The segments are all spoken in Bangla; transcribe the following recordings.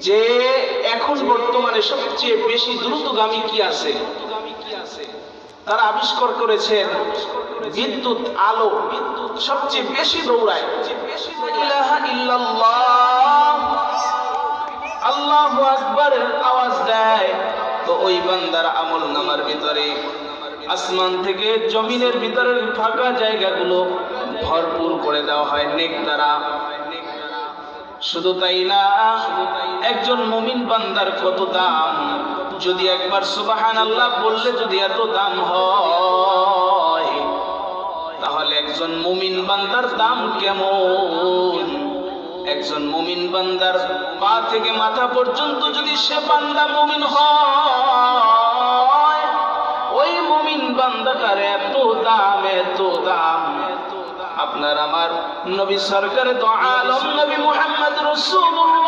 যে এখন বর্তমানে সবচেয়ে বেশি দ্রুতগামী কি আছে? তারা আবিষ্কার করেছেন বিদ্যুৎ, আলো, সবচেয়ে বেশি দৌড়ায়। আল্লাহু আকবারের আওয়াজ দেয়। তো ওই বান্দার আমল নামার ভিতরে আসমান থেকে জমিনের ভিতরের ফাঁকা জায়গাগুলো ভরপুর করে দেওয়া হয় নেক দ্বারা। শুধু তাই না একজন মুমিন বান্দার কত দাম? যদি একবার সুবাহান আল্লাহ বললে যদি এত দাম হয়, তাহলে একজন মুমিন বান্দার দাম কেমন? একজন মুমিন বান্দার পা থেকে মাথা পর্যন্ত যদি সে বান্দা মুমিন হয়, ওই মুমিন বান্দাটার এত দাম এত দাম। আপনার আমার নবী সরকার তো আলম নবী মুহাম্মদ রাসূলুল্লাহ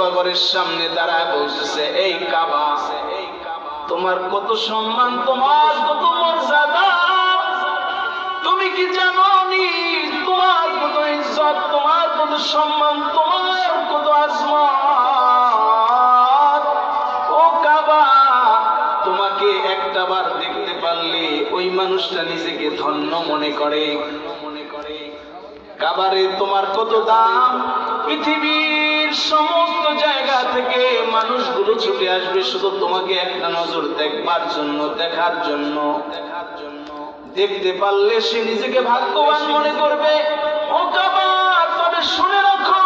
কাবা সামনে দাঁড়ায় বলতেছে, এই কাবা, তোমার কত সম্মান, তোমার কত মর্যাদা। তুমি কি জানো তোমার কত ইজ্জত, তোমার কত সম্মান, তোমার কত আজমত ও কাবা, তোমাকে একটা বার দেখতে পারলে ওই মানুষটা নিজেকে ধন্য মনে করে। কাবারে তোমার কত দাম? পৃথিবীর সমস্ত জায়গা থেকে মানুষগুলো ছুটে আসবে, শুধু তোমাকে একটা নজর দেখবার জন্য, দেখার জন্য। দেখার জন্য দেখতে পারলে সে নিজেকে ভাগ্যবান মনে করবে। তবে শুনে রাখো,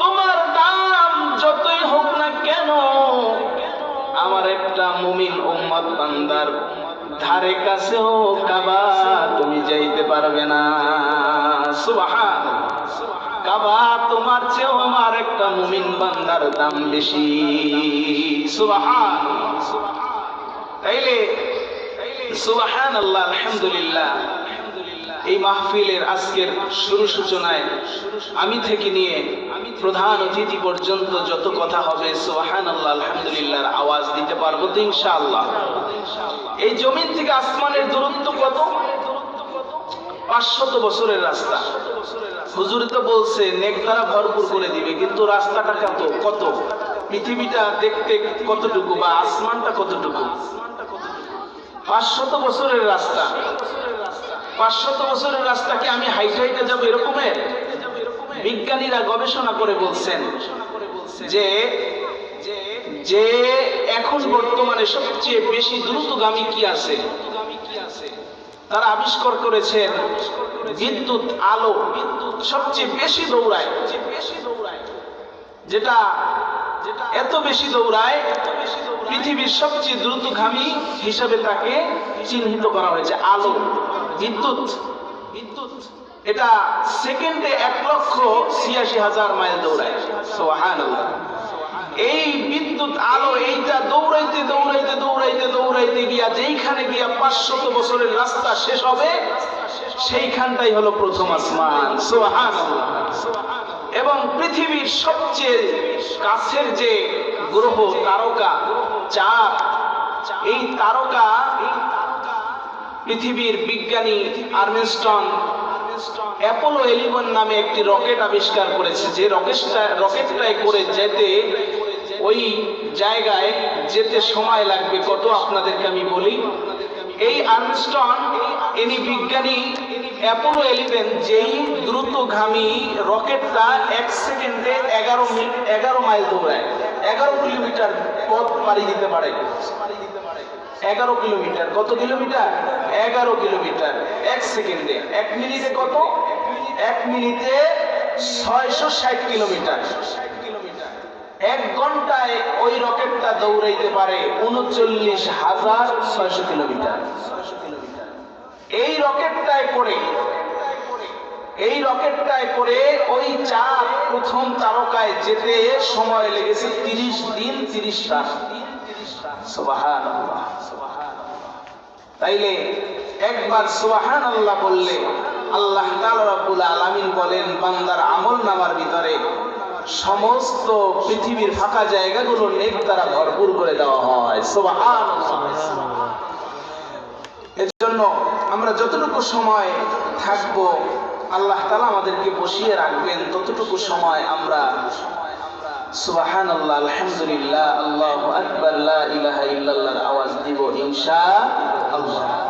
তোমার দাম যতই হোক না কেন, আমার একটা মুমিন উম্মত বান্দার ধারে কাছেও কাবা, তুমি যাইতে পারবে না। সুবহান কাবা তোমার চেয়েও আমার একটা মুমিন বান্দার দাম বেশি। সুবহান তাইলে সুবহান আল্লাহ আলহামদুলিল্লাহ। এই মাহফিলের আজকের শুরু সূচনায় আমি থেকে নিয়ে আমি প্রধান অতিথি পর্যন্ত যত কথা হবে সুবহান আল্লাহ আলহামদুলিল্লাহর আওয়াজ দিতে পারব তো ইনশাআল্লাহ। এই জমিন থেকে আসমানের দূরত্ব কত? পাঁচশত বছরের রাস্তা। হুজুর তো বলছে, নেক দ্বারা ভরপুর করে দিবে, কিন্তু রাস্তাটা কত? কত? পৃথিবীটা দেখতে কতটুকু বা আসমানটা কতটুকু? পাঁচশত বছরের রাস্তা। পাঁচশত বছরের রাস্তাকে আমি হাইটে হাইটে যাব এরকমের? বিজ্ঞানীরা গবেষণা করে বলছেন যে যে এখন বর্তমানে সবচেয়ে বেশি দ্রুতগামী কি আছে? তারা আবিষ্কার করেছেন বিদ্যুৎ আলো সবচেয়ে বেশি দৌড়ায়। যেটা এত বেশি দৌড়ায়, পৃথিবীর সবচেয়ে দ্রুতগামী হিসাবে তাকে চিহ্নিত করা হয়েছে আলো, বিদ্যুৎ। বিদ্যুৎ এটা সেকেন্ডে এক লক্ষ ছিয়াশি হাজার মাইল দৌড়ায়। এই বিদ্যুৎ আলো এইটা দৌড়াইতে দৌড়াইতে দৌড়াইতে দৌড়াইতে গিয়া যেইখানে গিয়া পাঁচশত বছরের রাস্তা শেষ হবে, সেইখানটাই হলো প্রথম আসমান। সোহান এবং পৃথিবীর সবচেয়ে কাছের যে গ্রহ, তারকা, চাঁদ, এই তারকা পৃথিবীর বিজ্ঞানী আর্মেস্টন অ্যাপোলো এলিভেন নামে একটি রকেট আবিষ্কার করেছে। যে রকেটটা, রকেটটায় করে যেতে ওই জায়গায় যেতে সময় লাগবে কত আপনাদেরকে আমি বলি। এই আর্মস্টন ইনি বিজ্ঞানী, অ্যাপোলো এলিভেন যেই দ্রুতগামী রকেটটা এক সেকেন্ডে এগারো মিনিট এগারো মাইল দৌড়ায়, এগারো কিলোমিটার পথ পাড়ি দিতে পারে। এগারো কিলোমিটার, কত কিলোমিটার? এগারো কিলোমিটার, এক সেকেন্ডে। এক মিনিটে কত? এক মিনিটে ছয়শো ষাট কিলোমিটার। এক ঘন্টায় ওই রকেটটা দৌড়াইতে পারে উনচল্লিশ হাজার ছয়শো কিলোমিটার। এই রকেটটায় করে, এই রকেটটায় করে ওই চাঁদ প্রথম তারকায় যেতে সময় লেগেছে তিরিশ দিন, তিরিশ রাত। তাইলে একবার সুবাহান আল্লাহ বললে আল্লাহ রাব্বুল আলামিন বলেন, বান্দার আমল নামার ভিতরে সমস্ত পৃথিবীর ফাঁকা জায়গাগুলো নেক দ্বারা ভরপুর করে দেওয়া হয়। এর জন্য আমরা যতটুকু সময় থাকব, আল্লাহ তালা আমাদেরকে বসিয়ে রাখবেন, ততটুকু সময় আমরা সুবাহান আল্লাহ আলহামদুলিল্লাহ, আল্লাহ আকবর ইলাহা ইল্লাল্লাহর আওয়াজ দিব ইনশা আল্লাহ